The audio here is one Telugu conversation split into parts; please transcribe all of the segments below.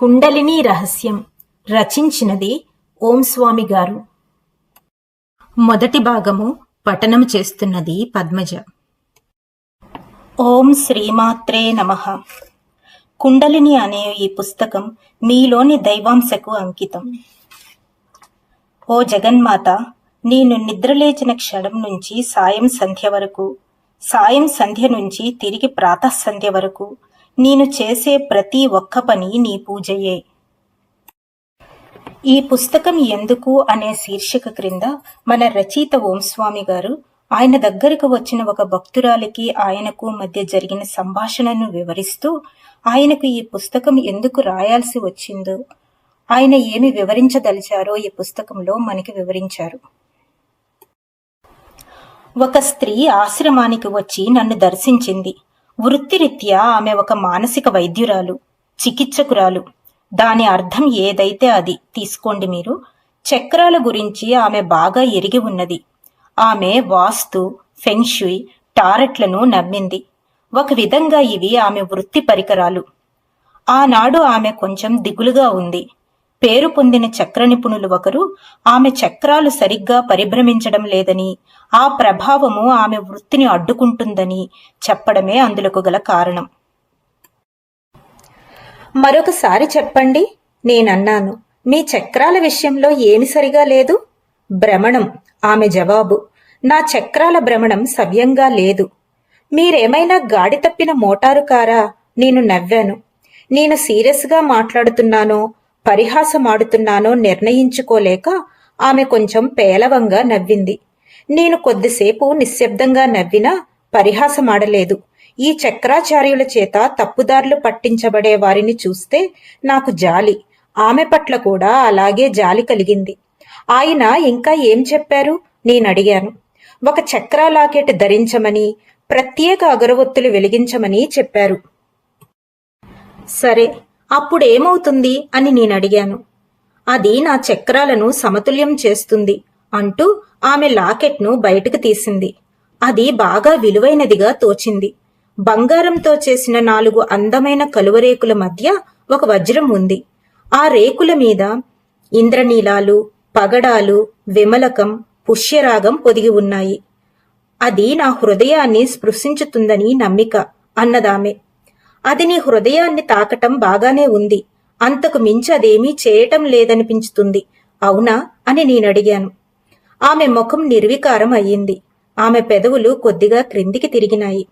కుండలిని రహస్యం. రచించినది ఓం స్వామి గారు. మొదటి భాగము పఠనం చేస్తున్నది పద్మజ. ఓం శ్రీమాత్రే నమ. కుండలిని అనే ఈ పుస్తకం మీలోని దైవాంశకు అంకితం. ఓ జగన్మాత నేను నిద్రలేచిన క్షణం నుంచి సాయం సంధ్య వరకు సాయం సంధ్య నుంచి తిరిగి ప్రాత సంధ్య వరకు నేను చేసే ప్రతి ఒక్క పని నీ పూజయే. ఈ పుస్తకం ఎందుకు అనే శీర్షిక క్రింద మన రచయిత ఓంస్వామి గారు ఆయన దగ్గరకు వచ్చిన ఒక భక్తురాలికి ఆయనకు మధ్య జరిగిన సంభాషణను వివరిస్తూ ఆయనకు ఈ పుస్తకం ఎందుకు రాయాల్సి వచ్చిందో ఆయన ఏమి వివరించదలిచారో ఈ పుస్తకంలో మనకి వివరించారు. ఒక స్త్రీ ఆశ్రమానికి వచ్చి నన్ను దర్శించింది. వృత్తిరీత్యా ఆమె ఒక మానసిక వైద్యురాలు చికిత్సకురాలు. దాని అర్థం ఏదైతే అది? తీసుకోండి మీరు. చక్రాల గురించి ఆమె బాగా ఎరిగి ఉన్నది. ఆమె వాస్తు ఫెంగ్షుయ్ టారెట్లను నమ్మింది. ఒక విధంగా ఇవి ఆమె వృత్తి పరికరాలు. ఆనాడు ఆమె కొంచెం దిగులుగా ఉంది. పేరు పొందిన చక్ర నిపుణులు ఒకరు. ఆమె చక్రాలు సరిగ్గా పరిభ్రమించడం లేదని ఆ ప్రభావము ఆమె వృత్తిని అడ్డుకుంటుందని చెప్పడమే అందులకు గల కారణం. మరొకసారి చెప్పండి నేనన్నాను మీ చక్రాల విషయంలో ఏమి సరిగా లేదు? భ్రమణం ఆమె జవాబు నా చక్రాల భ్రమణం సవ్యంగా లేదు. మీరేమైనా గాడి తప్పిన మోటారు కారా? నేను నవ్వాను. నేను సీరియస్గా మాట్లాడుతున్నానో పరిహాసమాడుతున్నానో నిర్ణయించుకోలేక ఆమె కొంచెం పేలవంగా నవ్వింది. నేను కొద్దిసేపు నిశ్శబ్దంగా నవ్వినా పరిహాసమాడలేదు. ఈ చక్రాచార్యుల చేత తప్పుదారులు పట్టించబడే వారిని చూస్తే నాకు జాలి. ఆమె పట్ల కూడా అలాగే జాలి కలిగింది. ఆయన ఇంకా ఏం చెప్పారు? నేనడిగాను. ఒక చక్రాలాకెట్ ధరించమని ప్రత్యేక అగరవత్తులు వెలిగించమని చెప్పారు. సరే అప్పుడేమవుతుంది అని నేను అడిగాను అది నా చక్రాలను సమతుల్యం చేస్తుంది అంటూ ఆమె లాకెట్ను బయటకు తీసింది. అది బాగా విలువైనదిగా తోచింది. బంగారంతో చేసిన నాలుగు అందమైన కలువరేకుల మధ్య ఒక వజ్రం ఉంది. ఆ రేకుల మీద ఇంద్రనీలాలు పగడాలు విమలకం పుష్యరాగం పొదిగి ఉన్నాయి. అది నా హృదయాన్ని స్పృశించుతుందని నమ్మిక అన్నదామె. అది నీ హృదయాన్ని తాకటం బాగానే ఉంది. అంతకు మించి అదేమీ చేయటం లేదనిపించుతుంది. అవునా? అని నేనడిగాను. ఆమె ముఖం నిర్వికారం అయ్యింది. ఆమె పెదవులు కొద్దిగా క్రిందికి తిరిగినాయి.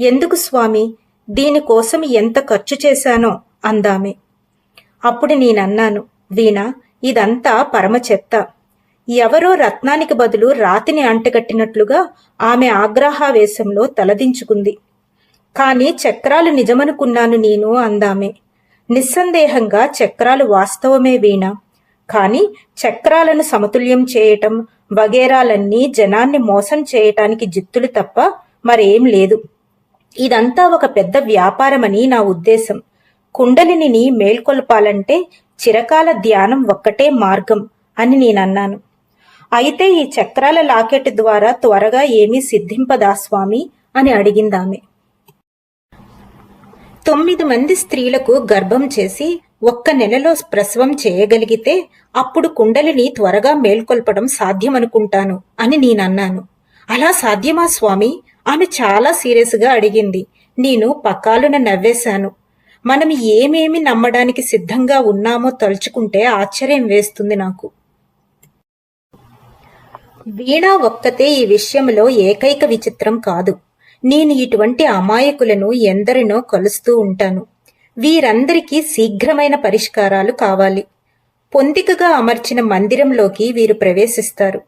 ఎందుకు స్వామి? దీనికోసం ఎంత ఖర్చు చేశానో? అందామె. అప్పుడు నేనన్నాను వీణ ఇదంతా పరమ చెత్త ఎవరో రత్నానికి బదులు రాతిని అంటగట్టినట్లుగా ఆమె ఆగ్రహావేశంలో తలదించుకుంది. కాని చక్రాలు నిజమనుకున్నాను నేను అందామే. నిస్సందేహంగా చక్రాలు వాస్తవమే వీణ. కాని చక్రాలను సమతుల్యం చేయటం వగేరాలన్నీ జనాన్ని మోసం చేయటానికి జిత్తులు తప్ప మరేం లేదు. ఇదంతా ఒక పెద్ద వ్యాపారమని నా ఉద్దేశం. కుండలిని మేల్కొల్పాలంటే చిరకాల ధ్యానం ఒక్కటే మార్గం అని నేనన్నాను. అయితే ఈ చక్రాల లాకెట్ ద్వారా త్వరగా ఏమీ సిద్ధింపదా స్వామి అని అడిగిందామె. తొమ్మిది మంది స్త్రీలకు గర్భం చేసి ఒక్క నెలలో ప్రసవం చేయగలిగితే అప్పుడు కుండలిని త్వరగా మేల్కొల్పడం సాధ్యమనుకుంటాను అని నేనన్నాను. అలా సాధ్యమా స్వామి? ఆమె చాలా సీరియస్గా అడిగింది. నేను పకాలున నవ్వేశాను. మనం ఏమేమి నమ్మడానికి సిద్ధంగా ఉన్నామో తలుచుకుంటే ఆశ్చర్యం వేస్తుంది నాకు. వీణా ఒక్కతే ఈ విషయంలో ఏకైక విచిత్రం కాదు. నేను ఇటువంటి అమాయకులను ఎందరినో కలుస్తూ ఉంటాను. వీరందరికీ శీఘ్రమైన పరిష్కారాలు కావాలి. పొందికగా అమర్చిన మందిరంలోకి వీరు ప్రవేశిస్తారు.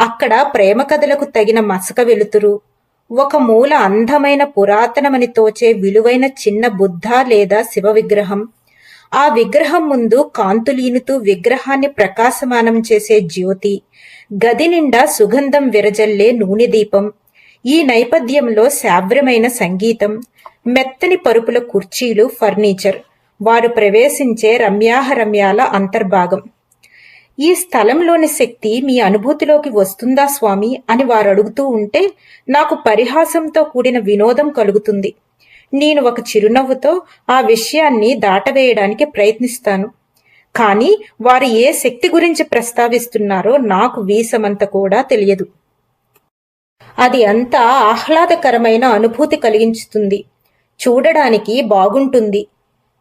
అక్కడ ప్రేమ కథలకు తగిన మసక వెలుతురు. ఒక మూల అందమైన పురాతనమని తోచే విలువైన చిన్న బుద్ధ లేదా శివ విగ్రహం. ఆ విగ్రహం ముందు కాంతులీనుతూ విగ్రహాన్ని ప్రకాశమానం చేసే జ్యోతి. గది నిండా సుగంధం విరజల్లే నూనె దీపం. ఈ నేపథ్యంలో శావ్రమైన సంగీతం మెత్తని పరుపుల కుర్చీలు ఫర్నిచర్ వారు ప్రవేశించే రమ్యాహరమ్యాల అంతర్భాగం. ఈ స్థలంలోని శక్తి మీ అనుభూతిలోకి వస్తుందా స్వామి? అని వారు అడుగుతూ ఉంటే నాకు పరిహాసంతో కూడిన వినోదం కలుగుతుంది. నేను ఒక చిరునవ్వుతో ఆ విషయాన్ని దాటవేయడానికి ప్రయత్నిస్తాను. కానీ వారు ఏ శక్తి గురించి ప్రస్తావిస్తున్నారో నాకు వీసమంత కూడా తెలియదు. అది అంతా ఆహ్లాదకరమైన అనుభూతి కలిగించుతుంది. చూడడానికి బాగుంటుంది.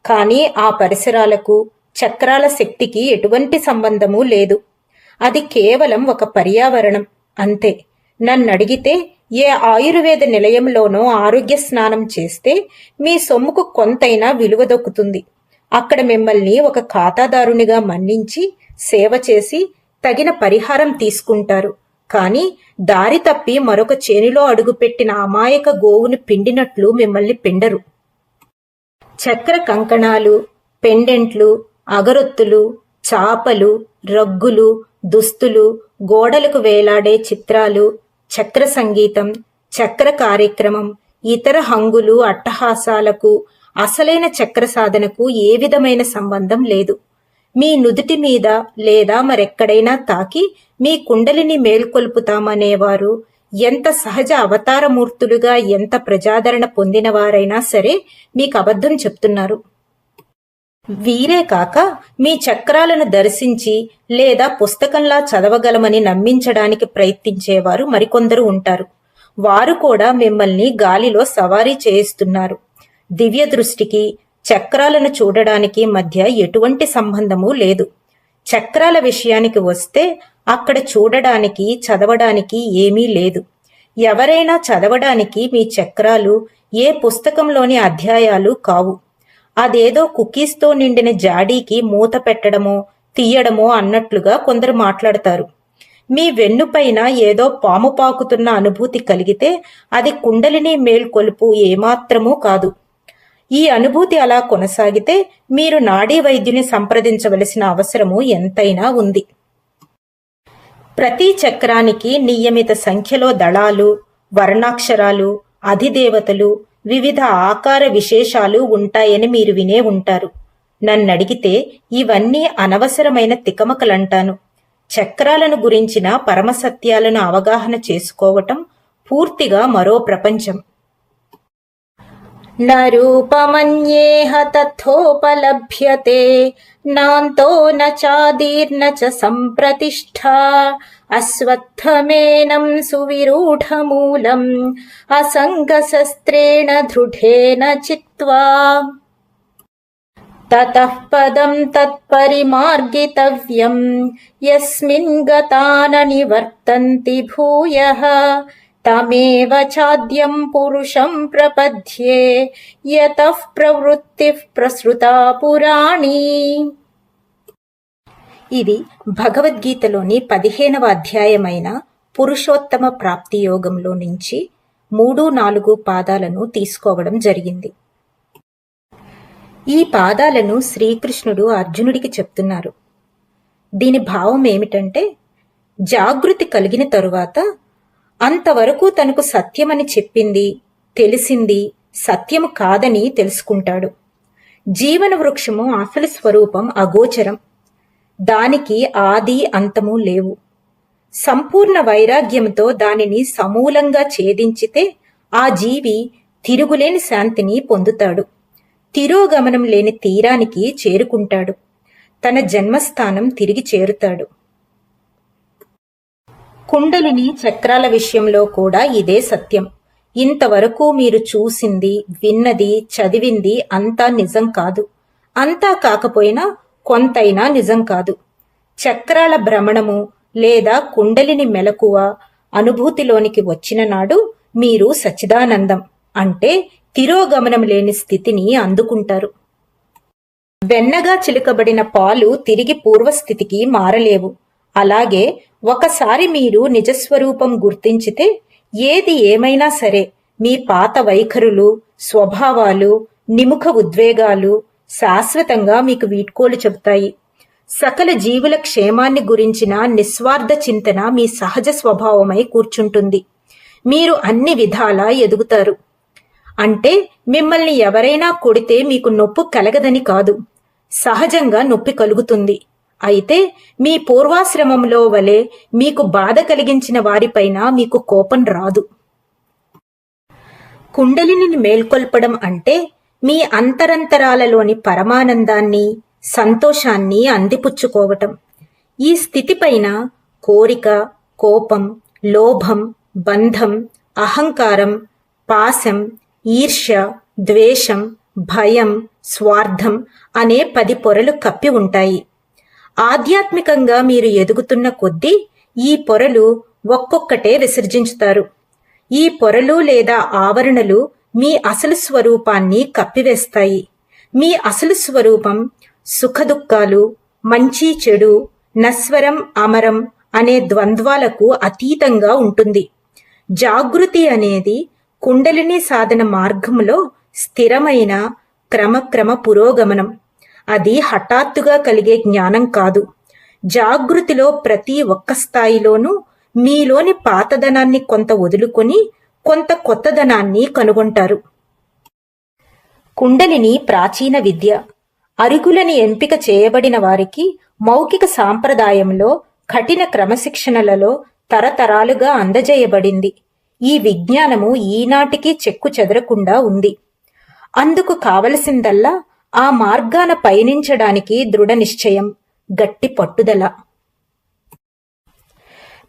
కానీ ఆ పరిసరాలకు చక్రాల శక్తికి ఎటువంటి సంబంధము లేదు. అది కేవలం ఒక పర్యావరణం అంతే. నన్నడిగితే ఏ ఆయుర్వేద నిలయంలోనో ఆరోగ్య స్నానం చేస్తే మీ సొమ్ముకు కొంతైనా విలువ దొక్కుతుంది. అక్కడ మిమ్మల్ని ఒక ఖాతాదారునిగా మన్నించి సేవ చేసి తగిన పరిహారం తీసుకుంటారు. కానీ దారి తప్పి మరొక చేనిలో అడుగుపెట్టిన అమాయక గోవును పిండినట్లు మిమ్మల్ని పిండరు. చక్ర కంకణాలు పెండెంట్లు అగరొత్తులు చాపలు రగ్గులు దుస్తులు గోడలకు వేలాడే చిత్రాలు చక్ర సంగీతం చక్ర కార్యక్రమం ఇతర హంగులు అట్టహాసాలకు అసలైన చక్ర సాధనకు ఏ విధమైన సంబంధం లేదు. మీ నుదుటి మీద లేదా మరెక్కడైనా తాకి మీ కుండలిని మేల్కొల్పుతామనేవారు. ఎంత సహజ అవతారమూర్తులుగా ఎంత ప్రజాదరణ పొందినవారైనా సరే మీకు అబద్ధం చెప్తున్నారు. వీరే కాక మీ చక్రాలను దర్శించి లేదా పుస్తకంలా చదవగలమని నమ్మించడానికి ప్రయత్నించేవారు మరికొందరు ఉంటారు. వారు కూడా మిమ్మల్ని గాలిలో సవారీ చేయిస్తున్నారు. దివ్య దృష్టికి చక్రాలను చూడడానికి మధ్య ఎటువంటి సంబంధము లేదు. చక్రాల విషయానికి వస్తే అక్కడ చూడడానికి చదవడానికి ఏమీ లేదు. ఎవరైనా చదవడానికి మీ చక్రాలు ఏ పుస్తకంలోని అధ్యాయాలు కావు. అదేదో కుకీస్తో నిండిన జాడీకి మూత పెట్టడమో తీయడమో అన్నట్లుగా కొందరు మాట్లాడతారు. మీ వెన్నుపైన ఏదో పాము పాకుతున్న అనుభూతి కలిగితే అది కుండలిని మేల్కొలుపు ఏమాత్రమూ కాదు. ఈ అనుభూతి అలా కొనసాగితే మీరు నాడీ వైద్యుని సంప్రదించవలసిన అవసరము ఎంతైనా ఉంది. ప్రతి చక్రానికి నియమిత సంఖ్యలో దళాలు వర్ణాక్షరాలు అధిదేవతలు వివిధ ఆకార విశేషాలు ఉంటాయని మీరు వినే ఉంటారు. నన్నడిగితే ఇవన్నీ అనవసరమైన తికమకలంటాను. చక్రాలను గురించిన పరమసత్యాలను అవగాహన చేసుకోవటం పూర్తిగా మరో ప్రపంచం. न रूपमन्येह तथोपलभ्यते नान्तो न चादीर्न च सम्प्रतिष्ठा अश्वत्थमेनं सुविरूढमूलम् असङ्गशस्त्रेण दृढेन चित्वा। ततः पदं तत्परिमार्गितव्यम् यस्मिन् गता न निवर्तन्ति भूयः తమేవ చాద్యం పురుషం ప్రపద్యే యత ప్రవృత్తి ప్రసృతా పురాణి ఇది భగవద్గీతలోని పదిహేనవ అధ్యాయమైన పురుషోత్తమ ప్రాప్తి యోగంలో నుంచి మూడు నాలుగు పాదాలను తీసుకోవడం జరిగింది. ఈ పాదాలను శ్రీకృష్ణుడు అర్జునుడికి చెప్తున్నారు. దీని భావం ఏమిటంటే జాగృతి కలిగిన తరువాత అంతవరకు తనకు సత్యమని చెప్పింది తెలిసింది సత్యము కాదని తెలుసుకుంటాడు. జీవన వృక్షము అసలు స్వరూపం అగోచరం. దానికి ఆది అంతము లేవు. సంపూర్ణ వైరాగ్యంతో దానిని సమూలంగా ఛేదించితే ఆ జీవి తిరుగులేని శాంతిని పొందుతాడు. తిరోగమనం లేని తీరానికి చేరుకుంటాడు. తన జన్మస్థానం తిరిగి చేరుతాడు. కుండలిని చక్రాల విషయంలో కూడా ఇదే సత్యం. ఇంతవరకు మీరు చూసింది విన్నది చదివింది అంతా నిజం కాదు. అంతా కాకపోయినా కొంతైనా నిజం కాదు. చక్రాల భ్రమణము లేదా కుండలిని మెలకువ అనుభూతిలోనికి వచ్చిన నాడు మీరు సచిదానందం అంటే తిరోగమనం లేని స్థితిని అందుకుంటారు. వెన్నగా చిలుకబడిన పాలు తిరిగి పూర్వస్థితికి మారలేవు. అలాగే ఒకసారి మీరు నిజస్వరూపం గుర్తించితే ఏది ఏమైనా సరే మీ పాత వైఖరులు స్వభావాలు నిముఖ ఉద్వేగాలు శాశ్వతంగా మీకు వీడ్కోలు చెబుతాయి. సకల జీవుల క్షేమాన్ని గురించిన నిస్వార్థ చింతన మీ సహజ స్వభావమై కూర్చుంటుంది. మీరు అన్ని విధాలా ఎదుగుతారు. అంటే మిమ్మల్ని ఎవరైనా కొడితే మీకు నొప్పు కలగదని కాదు. సహజంగా నొప్పి కలుగుతుంది. అయితే మీ పూర్వాశ్రమంలో వలె మీకు బాధ కలిగించిన వారిపైన మీకు కోపం రాదు. కుండలిని మేల్కొల్పడం అంటే మీ అంతరంతరాలలోని పరమానందాన్ని సంతోషాన్ని అందిపుచ్చుకోవటం. ఈ స్థితిపైన కోరిక కోపం లోభం బంధం అహంకారం పాశం ఈర్ష్య ద్వేషం భయం స్వార్థం అనే పది పొరలు కప్పి ఉంటాయి. ఆధ్యాత్మికంగా మీరు ఎదుగుతున్న కొద్దీ ఈ పొరలు ఒక్కొక్కటే విసర్జించుతారు. ఈ పొరలు లేదా ఆవరణలు మీ అసలు స్వరూపాన్ని కప్పివేస్తాయి. మీ అసలు స్వరూపం సుఖదుఖాలు మంచి చెడు నస్వరం అమరం అనే ద్వంద్వాలకు అతీతంగా ఉంటుంది. జాగృతి అనేది కుండలిని సాధన మార్గంలో స్థిరమైన క్రమక్రమ పురోగమనం. అది హఠాత్తుగా కలిగే జ్ఞానం కాదు. జాగృతిలో ప్రతి ఒక్క స్థాయిలోనూ మీలోని పాతదనాన్ని కొంత వదులుకొని కొంత కొత్తదనాన్ని కనుగొంటారు. కుండలిని ప్రాచీన విద్య అరుగులని ఎంపిక చేయబడిన వారికి మౌఖిక సాంప్రదాయంలో కఠిన క్రమశిక్షణలలో తరతరాలుగా అందజేయబడింది. ఈ విజ్ఞానము ఈనాటికి చెక్కు చెదరకుండా ఉంది. అందుకు కావలసిందల్లా ఆ మార్గాన పయనించడానికి దృఢ నిశ్చయం గట్టి పట్టుదల.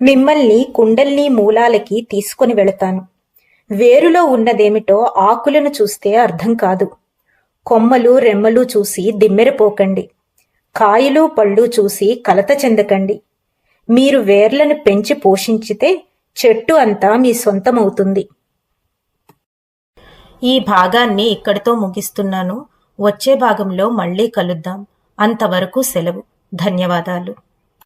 మిమ్మల్ని కుండల్ని మూలాలకి తీసుకొని వెళతాను. వేరులో ఉన్నదేమిటో ఆకులను చూస్తే అర్థం కాదు. కొమ్మలు రెమ్మలు చూసి దిమ్మెరపోకండి. కాయలు పళ్ళు చూసి కలత చెందకండి. మీరు వేర్లను పెంచి పోషించితే చెట్టు అంతా మీ సొంతమవుతుంది. ఈ భాగాన్ని ఇక్కడితో ముగిస్తున్నాను. వచ్చే భాగంలో మళ్ళీ కలుద్దాం. అంతవరకు సెలవు. ధన్యవాదాలు.